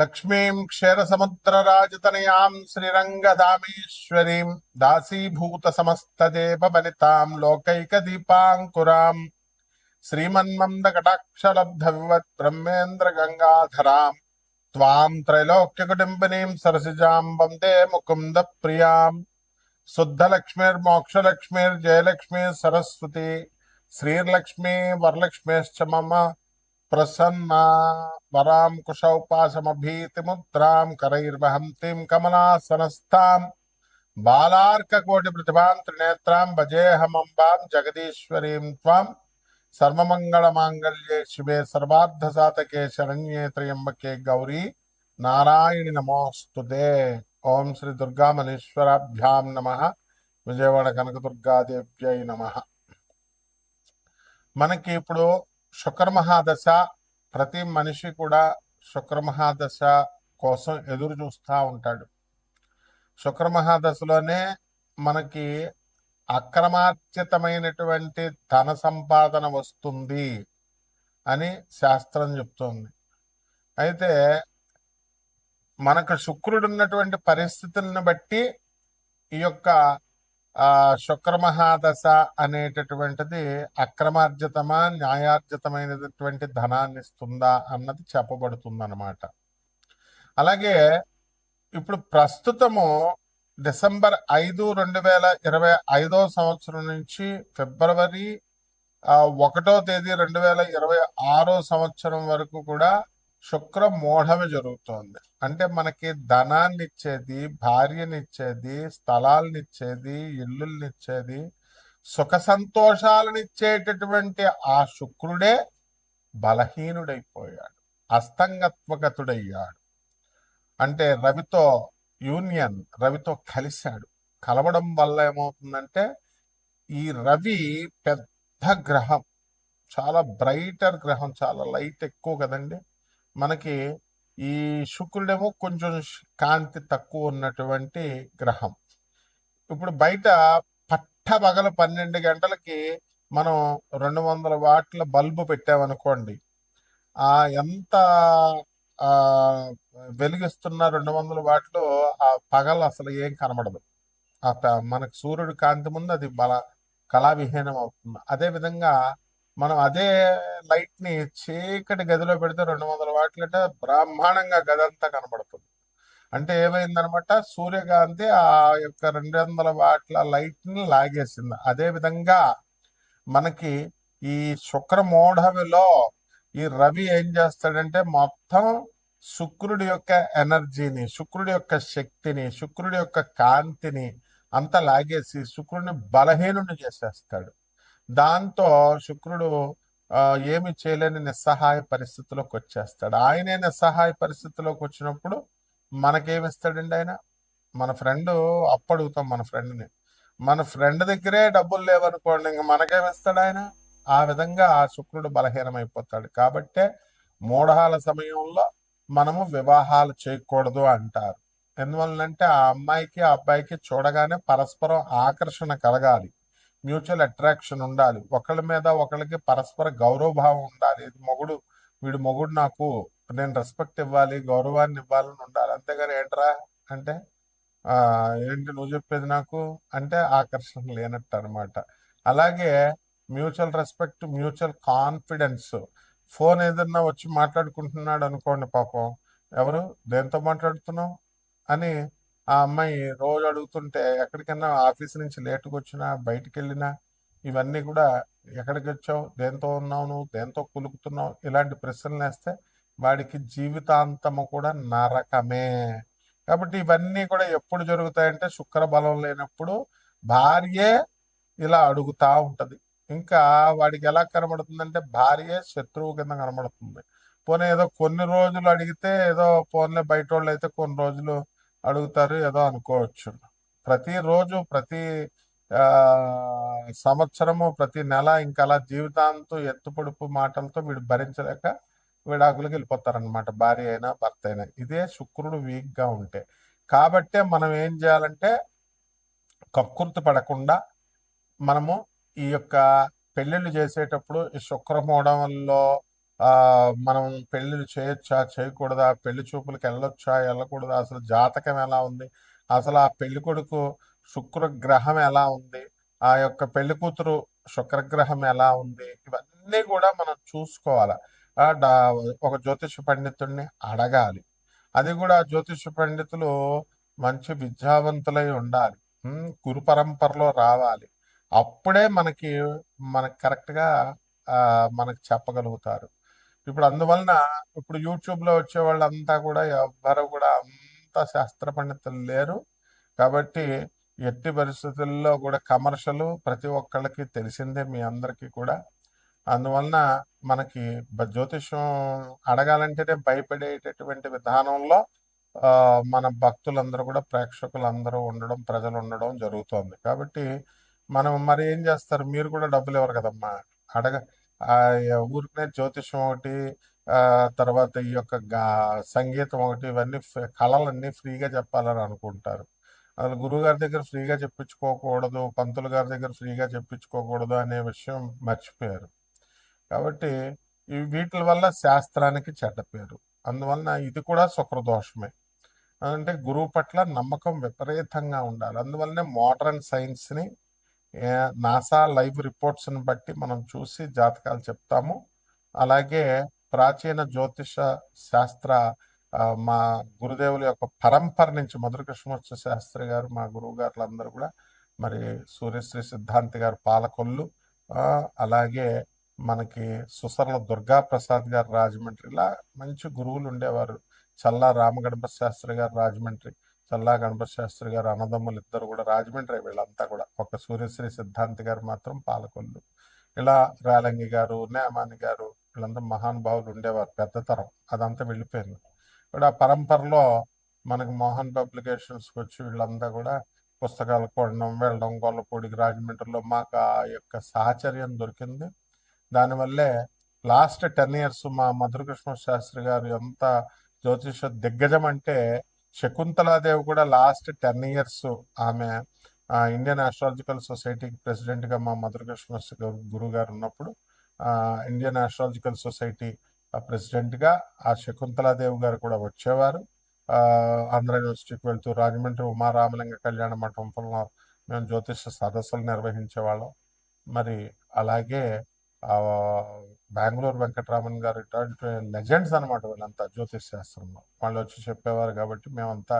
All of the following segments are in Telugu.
लक्ष्मी लक्ष्मीं क्षीरसमुद्रराजतनयां श्रीरङ्गधामेश्वरीं दासीभूतसमस्तदेवबलितां लोकैकदीपाङ्कुरां श्रीमन्मन्दकटाक्षलब्धविवत् ब्रह्मेन्द्रगङ्गाधरां त्वां त्रैलोक्यकुटुम्बिनीं सरसिजां वंदे मुकुन्दप्रियाँ शुद्धलक्ष्मीर्मोक्षलक्ष्मीर्जयलक्ष्मी सरस्वती श्रीर्लक्ष्मी वरलक्ष्मीश्च मम ముకుంద ప్రియాం శుద్ధలక్ష్మీర్మోక్షలక్ష్మీర్జయలక్ష్మీ సరస్వతి శ్రీర్లక్ష్మీ వరలక్ష్మీశ్చ మమ ప్రసన్నా వరాం కుశౌపాసమభీతిముద్రాం కరైర్వహంతిం కమలాసనస్థాం బాలార్కకోటి ప్రతిభాం త్రినేత్రాం భజేహమంబాం జగదీశ్వరీం త్వాం సర్వమంగళమాంగళ్యే శివే సర్వార్థసాతకే శరణ్యే త్రయంబకే గౌరీ నారాయణి నమోస్తుతే ఓం శ్రీ దుర్గామల్లేశ్వరాభ్యాం నమ విజయవాడ కనకదుర్గాదేవ్యై నమ మనకి ఇప్పుడు శుక్రమహాదశ ప్రతి మనిషి కూడా శుక్రమహాదశ కోసం ఎదురు చూస్తూ ఉంటాడు. శుక్రమహాదశలోనే మనకి అక్రమార్జితమైనటువంటి ధన సంపాదన వస్తుంది అని శాస్త్రం చెప్తోంది. అయితే మనకు శుక్రుడు ఉన్నటువంటి పరిస్థితులను బట్టి ఈ యొక్క శుక్రమహాదశ అనేటటువంటిది అక్రమార్జితమా న్యాయార్జితమైనటువంటి ధనాన్ని ఇస్తుందా అన్నది చెప్పబడుతుంది అనమాట అలాగే ఇప్పుడు ప్రస్తుతము డిసెంబర్ ఐదు రెండు వేల ఇరవై ఐదో సంవత్సరం నుంచి ఫిబ్రవరి ఒకటో తేదీ రెండు వేల ఇరవై ఆరో సంవత్సరం వరకు కూడా శుక్ర మోఢమే జరుగుతోంది. అంటే మనకి ధనాన్ని ఇచ్చేది భార్యనిచ్చేది స్థలాలనిచ్చేది ఇల్లుల్నిచ్చేది సుఖ సంతోషాలనిచ్చేటటువంటి ఆ శుక్రుడే బలహీనుడైపోయాడు. అస్తంగత్వగతుడయ్యాడు. అంటే రవితో యూనియన్ రవితో కలిశాడు. కలవడం వల్ల ఏమవుతుందంటే ఈ రవి పెద్ద గ్రహం. చాలా బ్రైటర్ గ్రహం చాలా లైట్ ఎక్కువ కదండి. మనకి ఈ శుక్రుడేమో కొంచెం కాంతి తక్కువ ఉన్నటువంటి గ్రహం. ఇప్పుడు బయట పట్టబగల పన్నెండు గంటలకి మనం రెండు వందల వాట్ల బల్బు పెట్టామనుకోండి ఆ ఎంత వెలిగిస్తున్న రెండు వందల వాట్లు ఆ పగలు అసలు ఏం కనబడదు. ఆ మనకు సూర్యుడు కాంతి ముందు అది బల కళావిహీనం అవుతుంది. అదే విధంగా మనం అదే లైట్ని చీకటి గదిలో పెడితే రెండు వందల వాట్లంటే బ్రహ్మాండంగా గది అంతా కనబడుతుంది అంటే ఏమైందనమాట? సూర్యకాంతి ఆ యొక్క రెండు వందల వాట్ల లైట్ని లాగేసింది. అదే విధంగా మనకి ఈ శుక్రమోఢవిలో ఈ రవి ఏం చేస్తాడంటే మొత్తం శుక్రుడి యొక్క ఎనర్జీని శుక్రుడి యొక్క శక్తిని శుక్రుడి యొక్క కాంతిని అంతా లాగేసి శుక్రుడిని బలహీనుని చేసేస్తాడు. దాంతో శుక్రుడు ఏమి చేయలేని నిస్సహాయ పరిస్థితిలోకి వచ్చేస్తాడు. ఆయనే నిస్సహాయ పరిస్థితిలోకి వచ్చినప్పుడు మనకేమిస్తాడండి ఆయన? మన ఫ్రెండ్ అప్పడుగుతాం మన ఫ్రెండ్ని మన ఫ్రెండ్ దగ్గరే డబ్బులు లేవనుకోండి ఇంక మనకేమిస్తాడు ఆయన? ఆ విధంగా ఆ శుక్రుడు బలహీనమైపోతాడు. కాబట్టే మూఢాల సమయంలో మనము వివాహాలు చేయకూడదు అంటారు. ఎందువల్లంటే ఆ అమ్మాయికి ఆ అబ్బాయికి చూడగానే పరస్పరం ఆకర్షణ కలగాలి. మ్యూచువల్ అట్రాక్షన్ ఉండాలి. ఒకళ్ళ మీద ఒకళ్ళకి పరస్పర గౌరవభావం ఉండాలి. ఇది మొగుడు వీడు మొగుడు నాకు నేను రెస్పెక్ట్ ఇవ్వాలి గౌరవాన్ని ఇవ్వాలని ఉండాలి. అంతేగాని ఏంట్రా అంటే ఏంటి నువ్వు చెప్పేది నాకు? అంటే ఆకర్షణ లేనట్టు అనమాట అలాగే mutual respect mutual confidence phone ఏదన్నా వచ్చి మాట్లాడుకుంటున్నాడు అనుకోండి పాపం ఎవరు? దేంతో మాట్లాడుతున్నావు? అని ఆ అమ్మాయి రోజు అడుగుతుంటే ఎక్కడికైనా ఆఫీస్ నుంచి లేటుగా వచ్చినా బయటికి వెళ్ళినా ఇవన్నీ కూడా ఎక్కడికి వచ్చావు దేంతో ఉన్నావు నువ్వు దేంతో కులుకుతున్నావు ఇలాంటి ప్రశ్నలు వేస్తే వాడికి జీవితాంతము కూడా నరకమే. కాబట్టి ఇవన్నీ కూడా ఎప్పుడు జరుగుతాయంటే శుక్ర బలం లేనప్పుడు భార్యే ఇలా అడుగుతా ఉంటది. ఇంకా వాడికి ఎలా కనబడుతుందంటే భార్యే శత్రువు కింద కనబడుతుంది. పోనీ ఏదో కొన్ని రోజులు అడిగితే ఏదో ఫోన్లే బయట వాళ్ళు అయితే కొన్ని రోజులు అడుగుతారు ఏదో అనుకోవచ్చు. ప్రతిరోజు ప్రతి సంవత్సరము ప్రతి నెల ఇంకా అలా జీవితాంతం ఎత్తుపొడుపు మాటలతో వీడు భరించలేక విడాకులకు వెళ్ళిపోతారనమాట భార్య అయినా భర్త అయినా. ఇదే శుక్రుడు వీక్గా ఉంటే. కాబట్టే మనం ఏం చేయాలంటే కక్కుర్తి పడకుండా మనము ఈ యొక్క పెళ్ళిళ్ళు చేసేటప్పుడు ఈ శుక్రమూడంలో మనం పెళ్ళిళ్ళు చేయొచ్చా చేయకూడదా పెళ్ళి చూపులకు వెళ్ళొచ్చా వెళ్ళకూడదా అసలు జాతకం ఎలా ఉంది అసలు ఆ పెళ్ళి కొడుకు శుక్రగ్రహం ఎలా ఉంది ఆ యొక్క పెళ్ళి కూతురు శుక్రగ్రహం ఎలా ఉంది ఇవన్నీ కూడా మనం చూసుకోవాలి. ఒక జ్యోతిష పండితుడిని అడగాలి. అది కూడా జ్యోతిష పండితులు మంచి విద్యావంతులై ఉండాలి. గురు పరంపరలో రావాలి. అప్పుడే మనకి మనకి కరెక్ట్గా మనకు చెప్పగలుగుతారు. ఇప్పుడు అందువలన ఇప్పుడు యూట్యూబ్లో వచ్చే వాళ్ళంతా కూడా ఎవ్వరు కూడా అంత శాస్త్ర పండితులు లేరు. కాబట్టి ఎట్టి పరిస్థితుల్లో కూడా కమర్షియల్ ప్రతి ఒక్కళ్ళకి తెలిసిందే మీ అందరికీ కూడా. అందువలన మనకి జ్యోతిష్యం అడగాలంటేనే భయపడేటటువంటి విధానంలో మన భక్తులందరూ కూడా ప్రేక్షకులందరూ ఉండడం ప్రజలు ఉండడం జరుగుతోంది. కాబట్టి మనం మరి ఏం చేస్తారు? మీరు కూడా డబ్బులు ఇవ్వరు కదమ్మా. అడగ ఆ ఊరికనే జ్యోతిషం ఒకటి తర్వాత ఈ యొక్క గా సంగీతం ఒకటి ఇవన్నీ ఫ- కళలన్నీ ఫ్రీగా చెప్పాలని అనుకుంటారు. అసలు గురువు గారి దగ్గర ఫ్రీగా చెప్పించుకోకూడదు పంతులు గారి దగ్గర ఫ్రీగా చెప్పించుకోకూడదు అనే విషయం మర్చిపోయారు. కాబట్టి ఈ వీటి వల్ల శాస్త్రానికి చెడ్డ పేరు. అందువలన ఇది కూడా శుక్రదోషమే. అంటే గురువు పట్ల నమ్మకం విపరీతంగా ఉండాలి. అందువల్లనే మోడర్న్ సైన్స్ని నాసా లైవ్ రిపోర్ట్స్ని బట్టి మనం చూసి జాతకాలు చెప్తాము. అలాగే ప్రాచీన జ్యోతిష శాస్త్ర మా గురుదేవుల యొక్క పరంపర నుంచి మధుర కృష్ణమూర్తి శాస్త్రి గారు మా గురువు గారులందరూ కూడా మరి సూర్యశ్రీ సిద్ధాంతి గారు పాలకొల్లు అలాగే మనకి సుసరల దుర్గా ప్రసాద్ గారు రాజమండ్రి ఇలా మంచి గురువులు ఉండేవారు. చల్లా రామగణపతి శాస్త్రి గారు రాజమండ్రి. చల్లా గణపతి శాస్త్రి గారు అన్నదమ్ములు ఇద్దరు కూడా రాజమండ్రి వీళ్ళంతా కూడా. ఒక సూర్యశ్రీ సిద్ధాంతి గారు మాత్రం పాలకొల్లు. ఇలా రాలంగి గారు నేమాని గారు వీళ్ళంతా మహానుభావులు ఉండేవారు పెద్ద తరం. అదంతా వెళ్ళిపోయింది. ఇప్పుడు ఆ పరంపరలో మనకు మోహన్ పబ్లికేషన్స్కి వచ్చి వీళ్ళంతా కూడా పుస్తకాలు కొనడం వెళ్ళడం గొల్లపూడికి రాజమండ్రిలో మాకు ఆ యొక్క సాహచర్యం దొరికింది. దానివల్లే లాస్ట్ టెన్ ఇయర్స్ మా మధురకృష్ణ శాస్త్రి గారు ఎంత జ్యోతిష దిగ్గజం అంటే శకుంతలాదేవి కూడా లాస్ట్ టెన్ ఇయర్స్ ఆమె ఇండియన్ ఆస్ట్రాలజికల్ సొసైటీకి ప్రెసిడెంట్గా మా మధురకృష్ణ గురువు గారు ఉన్నప్పుడు ఇండియన్ ఆస్ట్రాలజికల్ సొసైటీ ప్రెసిడెంట్గా ఆ శకుంతలాదేవి గారు కూడా వచ్చేవారు. ఆంధ్ర యూనివర్సిటీకి వెళ్తూ రాజమండ్రి ఉమారామలింగ కళ్యాణ మండపంలో మేము జ్యోతిష సదస్సులు నిర్వహించేవాళ్ళం మరి అలాగే బెంగళూరు వెంకటరామన్ గారు ఇటువంటి లెజెండ్స్ అనమాట వీళ్ళంతా జ్యోతిష్ శాస్త్రంలో. వాళ్ళు వచ్చి చెప్పేవారు కాబట్టి మేమంతా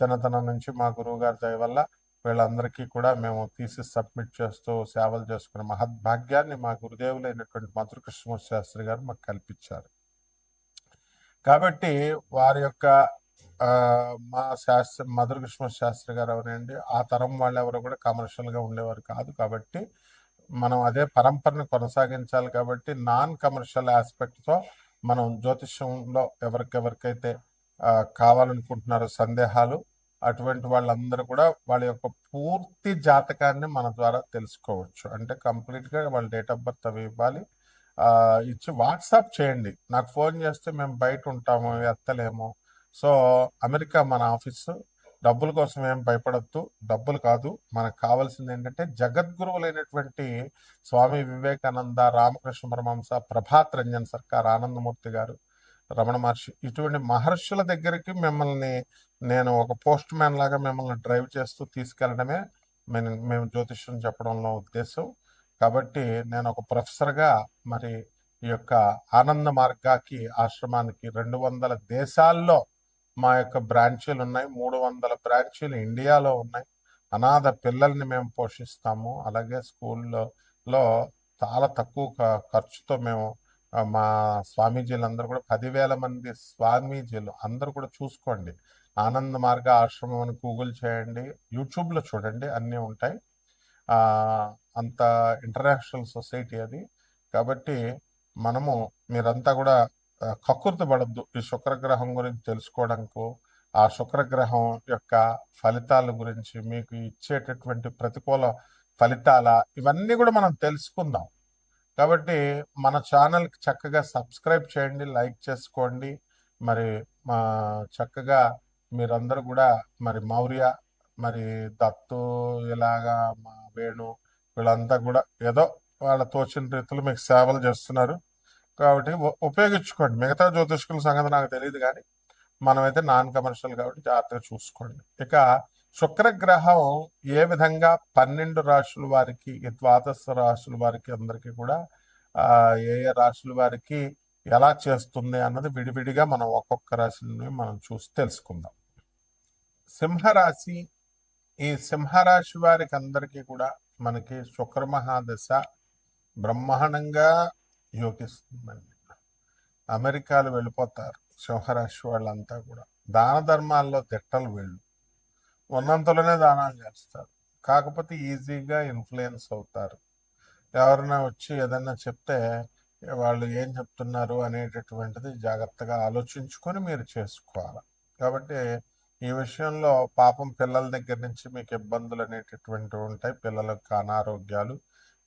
చిన్నతనం నుంచి మా గురువు గారి దయ వల్ల వీళ్ళందరికీ కూడా మేము తీసి సబ్మిట్ చేస్తూ సేవలు చేసుకునే మహద్భాగ్యాన్ని మా గురుదేవులైనటువంటి మధుర కృష్ణమూర్తి శాస్త్రి గారు మాకు కల్పించారు. కాబట్టి వారి యొక్క మా శాస్త్ర మధుర కృష్ణ శాస్త్రి గారు ఎవరండి? ఆ తరం వాళ్ళు ఎవరు కూడా కమర్షియల్గా ఉండేవారు కాదు కాబట్టి మనం అదే పరంపరను కొనసాగించాలి కాబట్టి నాన్ కమర్షియల్ ఆస్పెక్ట్తో మనం జ్యోతిష్యంలో ఎవరికెవరికైతే కావాలనుకుంటున్నారో సందేహాలు అటువంటి వాళ్ళందరూ కూడా వాళ్ళ యొక్క పూర్తి జాతకాన్ని మన ద్వారా తెలుసుకోవచ్చు. అంటే కంప్లీట్గా వాళ్ళ డేట్ ఆఫ్ బర్త్ అవి ఇవ్వాలి. ఇచ్చి వాట్సాప్ చేయండి. నాకు ఫోన్ చేస్తే మేము బయట ఉంటాము ఎత్తలేము సో అమెరికా మన ఆఫీసు. డబ్బుల కోసం ఏం భయపడద్దు. డబ్బులు కాదు. మనకు కావాల్సింది ఏంటంటే జగద్గురువులైనటువంటి స్వామి వివేకానంద రామకృష్ణ పరమహంస ప్రభాత్ రంజన్ సర్కార్ ఆనందమూర్తి గారు రమణ మహర్షి ఇటువంటి మహర్షుల దగ్గరికి మిమ్మల్ని నేను ఒక పోస్ట్ మ్యాన్ లాగా మిమ్మల్ని డ్రైవ్ చేస్తూ తీసుకెళ్ళడమే మేము మేము జ్యోతిష్యం చెప్పడంలో ఉద్దేశం. కాబట్టి నేను ఒక ప్రొఫెసర్గా మరి ఈ యొక్క ఆనంద మార్గాకి ఆశ్రమానికి రెండు వందల దేశాల్లో మా యొక్క బ్రాంచీలు ఉన్నాయి. మూడు వందల బ్రాంచీలు ఇండియాలో ఉన్నాయి. అనాథ పిల్లల్ని మేము పోషిస్తాము. అలాగే స్కూల్లో చాలా తక్కువ ఖర్చుతో మేము మా స్వామీజీలు అందరూ కూడా పదివేల మంది స్వామీజీలు అందరూ కూడా చూసుకోండి. ఆనంద మార్గ ఆశ్రమం అని గూగుల్ చేయండి. యూట్యూబ్లో చూడండి. అన్నీ ఉంటాయి. అంత ఇంటర్నేషనల్ సొసైటీ అది. కాబట్టి మనము మీరంతా కూడా ఆ, పడద్దు. ఈ శుక్రగ్రహం గురించి తెలుసుకోవడానికి ఆ శుక్రగ్రహం యొక్క ఫలితాల గురించి మీకు ఇచ్చేటటువంటి ప్రతికూల ఫలితాల ఇవన్నీ కూడా మనం తెలుసుకుందాం. కాబట్టి మన ఛానల్కి చక్కగా సబ్స్క్రైబ్ చేయండి లైక్ చేసుకోండి. మరి మా చక్కగా మీరందరూ కూడా మరి మౌర్య మరి దత్తు ఇలాగా మా వేణు వీళ్ళంతా కూడా ఏదో వాళ్ళ తోచిన రీతిలో మీకు సేవలు చేస్తున్నారు. కాబట్టి ఉపయోగించుకోండి. మిగతా జ్యోతిష్కుల సంగతి నాకు తెలియదు కానీ మనమైతే నాన్ కమర్షియల్ కాబట్టి జాగ్రత్తగా చూసుకోండి. ఇక శుక్రగ్రహం ఏ విధంగా పన్నెండు రాశుల వారికి ద్వాదశ రాశుల వారికి అందరికీ కూడా ఏ ఏ రాశుల వారికి ఎలా చేస్తుంది అన్నది విడివిడిగా మనం ఒక్కొక్క రాశిని మనం చూసి తెలుసుకుందాం. సింహరాశి ఈ సింహరాశి వారికి అందరికీ కూడా మనకి శుక్రమహాదశ బ్రహ్మాండంగా యోగిస్తుందండి. అమెరికాలు వెళ్ళిపోతారు సింహరాశి వాళ్ళంతా కూడా. దాన ధర్మాల్లో తిట్టలు వీళ్ళు. ఉన్నంతలోనే దానాలు చేస్తారు. కాకపోతే ఈజీగా ఇన్ఫ్లుయెన్స్ అవుతారు. ఎవరైనా వచ్చి ఏదన్నా చెప్తే వాళ్ళు ఏం చెప్తున్నారు అనేటటువంటిది జాగ్రత్తగా ఆలోచించుకొని మీరు చేసుకోవాలి. కాబట్టి ఈ విషయంలో పాపం పిల్లల దగ్గర నుంచి మీకు ఇబ్బందులు అనేటటువంటివి ఉంటాయి. పిల్లల యొక్క అనారోగ్యాలు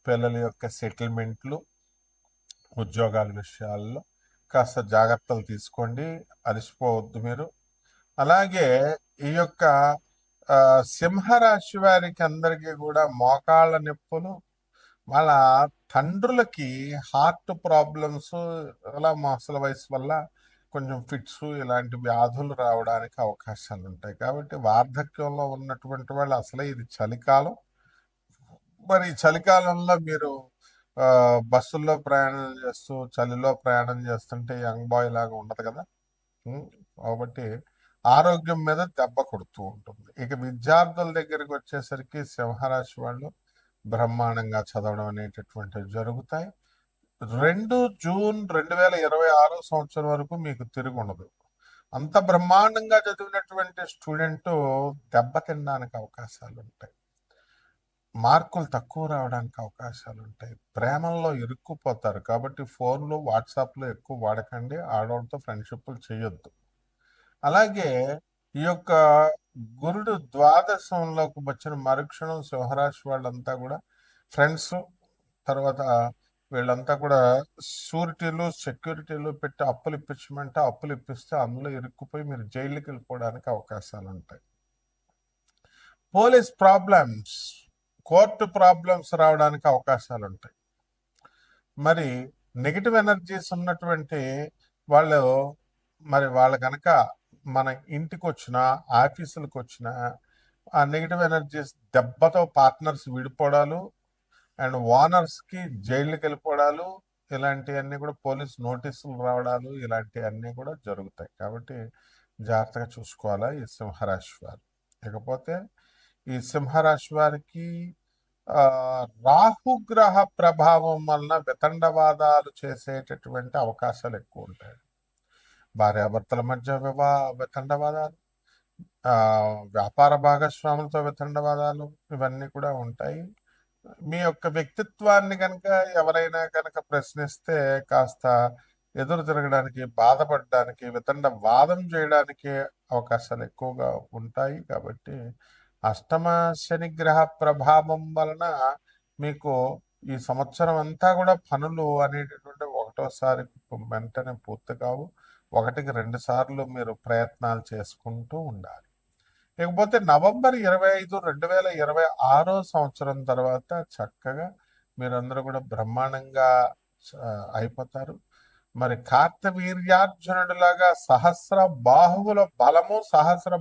పిల్లల యొక్క సెటిల్మెంట్లు ఉద్యోగాల విషయాల్లో కాస్త జాగ్రత్తలు తీసుకోండి. అలసిపోవద్దు మీరు. అలాగే ఈ యొక్క సింహరాశి వారికి అందరికీ కూడా మోకాళ్ళ నొప్పులు వాళ్ళ తండ్రులకి హార్ట్ ప్రాబ్లమ్స్ అలా మాసల వయసు వల్ల కొంచెం ఫిట్స్ ఇలాంటి వ్యాధులు రావడానికి అవకాశాలు ఉంటాయి. కాబట్టి వార్ధక్యంలో ఉన్నటువంటి వాళ్ళు అసలే ఇది చలికాలం. మరి చలికాలంలో మీరు బస్సుల్లో ప్రయాణం చేస్తూ చలిలో ప్రయాణం చేస్తుంటే యంగ్ బాయ్ లాగా ఉండదు కదా? కాబట్టి ఆరోగ్యం మీద దెబ్బ కొడుతూ ఉంటుంది. ఇక విద్యార్థుల దగ్గరికి వచ్చేసరికి సింహరాశి వాళ్ళు బ్రహ్మాండంగా చదవడం అనేటటువంటివి జరుగుతాయి. రెండు జూన్ రెండు వేల ఇరవై ఆరో సంవత్సరం వరకు మీకు తిరిగి ఉండదు. అంత బ్రహ్మాండంగా చదివినటువంటి స్టూడెంట్ దెబ్బతినడానికి అవకాశాలు ఉంటాయి మార్కులు తక్కువ రావడానికి అవకాశాలు ఉంటాయి ప్రేమల్లో ఇరుక్కుపోతారు. కాబట్టి ఫోన్లు వాట్సాప్లో ఎక్కువ వాడకండి. ఆడవాళ్ళతో ఫ్రెండ్షిప్లు చేయొద్దు. అలాగే ఈ యొక్క గురుడు ద్వాదశంలోకి వచ్చిన మరుక్షణం సింహరాశి వాళ్ళంతా కూడా ఫ్రెండ్స్ తర్వాత వీళ్ళంతా కూడా షూరిటీలు సెక్యూరిటీలు పెట్టి అప్పులు ఇప్పించమంటే అప్పులు ఇప్పిస్తే అందులో ఇరుక్కుపోయి మీరు జైలుకి వెళ్ళిపోవడానికి అవకాశాలు ఉంటాయి పోలీస్ ప్రాబ్లమ్స్. కోర్టు ప్రాబ్లమ్స్ రావడానికి అవకాశాలు ఉంటాయి మరి నెగిటివ్ ఎనర్జీస్ ఉన్నటువంటి వాళ్ళు మరి వాళ్ళు కనుక మన ఇంటికి వచ్చిన ఆఫీసులకు వచ్చిన ఆ నెగిటివ్ ఎనర్జీస్ దెబ్బతో పార్ట్నర్స్ విడిపోవడాలు అండ్ ఓనర్స్కి జైళ్ళకి వెళ్ళిపోవడాలు ఇలాంటివన్నీ కూడా పోలీస్ నోటీసులు రావడాలు ఇలాంటివన్నీ కూడా జరుగుతాయి. కాబట్టి జాగ్రత్తగా చూసుకోవాలా ఈ సింహరాశి వారు. ఇకపోతే ఈ సింహరాశి వారికి రాహుగ్రహ ప్రభావం వలన వితండవాదాలు చేసేటటువంటి అవకాశాలు ఎక్కువ ఉంటాయి. భార్యాభర్తల మధ్య వివా వితండవాదాలు వ్యాపార భాగస్వాములతో వితండవాదాలు ఇవన్నీ కూడా ఉంటాయి. మీ యొక్క వ్యక్తిత్వాన్ని కనుక ఎవరైనా కనుక ప్రశ్నిస్తే కాస్త ఎదురు తిరగడానికి బాధపడడానికి వితండ వాదం చేయడానికి అవకాశాలు ఎక్కువగా ఉంటాయి కాబట్టి అష్టమ శని గ్రహ ప్రభావం వలన మీకు ఈ సంవత్సరం అంతా కూడా పనులు అనేటటువంటి ఒకటోసారి వెంటనే పూర్తి కావు. ఒకటికి రెండు సార్లు మీరు ప్రయత్నాలు చేసుకుంటూ ఉండాలి. ఇకపోతే నవంబర్ ఇరవై ఐదు రెండు వేల ఇరవై ఆరో సంవత్సరం తర్వాత చక్కగా మీరందరూ కూడా బ్రహ్మాండంగా అయిపోతారు. మరి కార్తవీర్యార్జునుడిలాగా సహస్ర బాహువుల బలము సహస్ర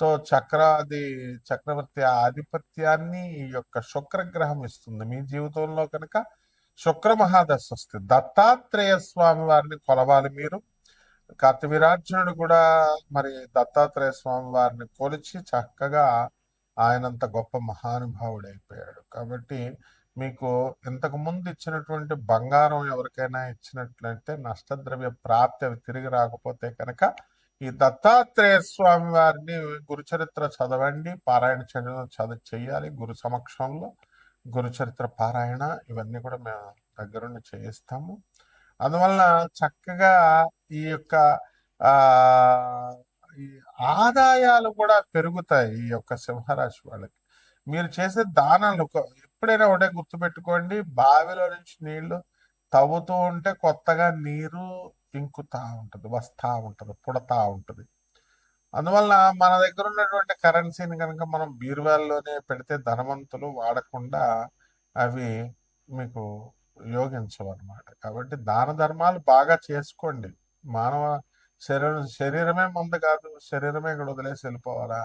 సో చక్రాది చక్రవర్తి ఆధిపత్యాన్ని ఈ యొక్క శుక్రగ్రహం ఇస్తుంది. మీ జీవితంలో కనుక శుక్ర మహాదశ వస్తుంది దత్తాత్రేయ స్వామి వారిని కొలవాలి మీరు. కార్తవీరార్జునుడు కూడా మరి దత్తాత్రేయ స్వామి వారిని కొలిచి చక్కగా ఆయనంత గొప్ప మహానుభావుడైపోయాడు కాబట్టి మీకు ఇంతకు ముందు ఇచ్చినటువంటి బంగారం ఎవరికైనా ఇచ్చినట్లయితే నష్టద్రవ్య ప్రాప్తి అవి తిరిగి రాకపోతే కనుక ఈ దత్తాత్రేయ స్వామి వారిని గురుచరిత్ర చదవండి పారాయణ చేయడం చదవ చేయాలి. గురు సమక్షంలో గురుచరిత్ర పారాయణ ఇవన్నీ కూడా మేము దగ్గరుండి చేయిస్తాము. అందువలన చక్కగా ఈ యొక్క ఈ ఆదాయాలు కూడా పెరుగుతాయి ఈ యొక్క సింహరాశి వాళ్ళకి. మీరు చేసే దానాలు ఎప్పుడైనా ఒకటే గుర్తుపెట్టుకోండి. బావిలో నుంచి నీళ్ళు తవ్వుతూ ఉంటే కొత్తగా నీరు ఇంకుతా ఉంటుంది వస్తా ఉంటుంది పుడతా ఉంటుంది. అందువల్ల మన దగ్గర ఉన్నటువంటి కరెన్సీని కనుక మనం బీరువాల్లోనే పెడితే ధనవంతులు వాడకుండా అవి మీకు యోగించవు అనమాట కాబట్టి దాన ధర్మాలు బాగా చేసుకోండి. మానవ శరీరం శరీరమే మందు కాదు శరీరమే ఇక్కడ వదిలేసి వెళ్ళిపోవాలా?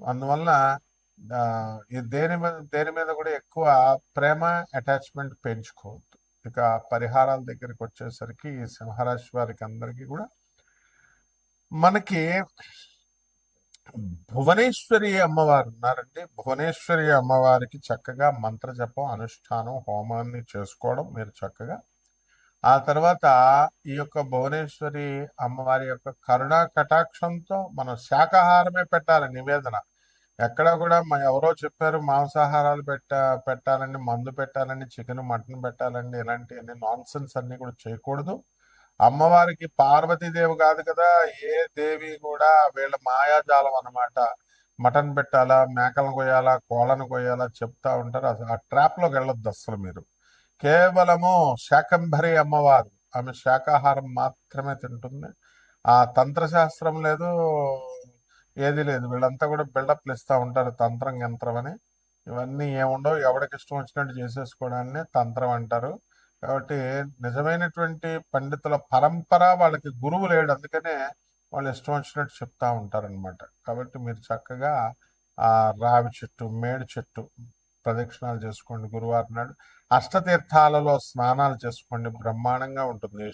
అందువల్ల ఈ దేని మీద దేని మీద కూడా ఎక్కువ ప్రేమ అటాచ్మెంట్ పెంచుకోవద్దు. ఇక పరిహారాల దగ్గరికి వచ్చేసరికి సింహరాశి వారికి అందరికీ కూడా మనకి భువనేశ్వరి అమ్మవారు ఉన్నారండి. భువనేశ్వరి అమ్మవారికి చక్కగా మంత్ర జపం అనుష్ఠానం హోమాన్ని చేసుకోవడం మీరు చక్కగా ఆ తర్వాత ఈ యొక్క భువనేశ్వరి అమ్మవారి యొక్క కరుణా కటాక్షంతో మనం శాకాహారమే పెట్టాలి నివేదన. ఎక్కడ కూడా మా ఎవరో చెప్పారు మాంసాహారాలు పెట్ట పెట్టాలండి మందు పెట్టాలండి చికెన్ మటన్ పెట్టాలండి ఇలాంటి అన్ని నాన్ సెన్స్ అన్ని కూడా చేయకూడదు. అమ్మవారికి పార్వతీదేవి కాదు కదా ఏ దేవి కూడా వీళ్ళ మాయాజాలం అన్నమాట. మటన్ పెట్టాలా మేకలను కొయ్యాలా కోళ్ళను కొయ్యాలా చెప్తా ఉంటారు. అసలు ఆ ట్రాప్లోకి వెళ్ళొద్దు అసలు మీరు. కేవలము శాకంభరి అమ్మవారు ఆమె శాకాహారం మాత్రమే తింటుంది. ఆ తంత్రశాస్త్రం లేదు ఏది లేదు. వీళ్ళంతా కూడా బిల్డప్లు ఇస్తూ ఉంటారు తంత్రం యంత్రం అని. ఇవన్నీ ఏముండవు. ఎవడికి ఇష్టం వచ్చినట్టు చేసేసుకోవడాన్ని తంత్రం అంటారు. కాబట్టి నిజమైనటువంటి పండితుల పరంపర వాళ్ళకి గురువు లేడు. అందుకనే వాళ్ళు ఇష్టం వచ్చినట్టు చెప్తా ఉంటారనమాట కాబట్టి మీరు చక్కగా ఆ రావి చెట్టు మేడి చెట్టు ప్రదక్షిణాలు చేసుకోండి గురువారం నాడు. అష్టతీర్థాలలో స్నానాలు చేసుకోండి. బ్రహ్మాండంగా ఉంటుంది.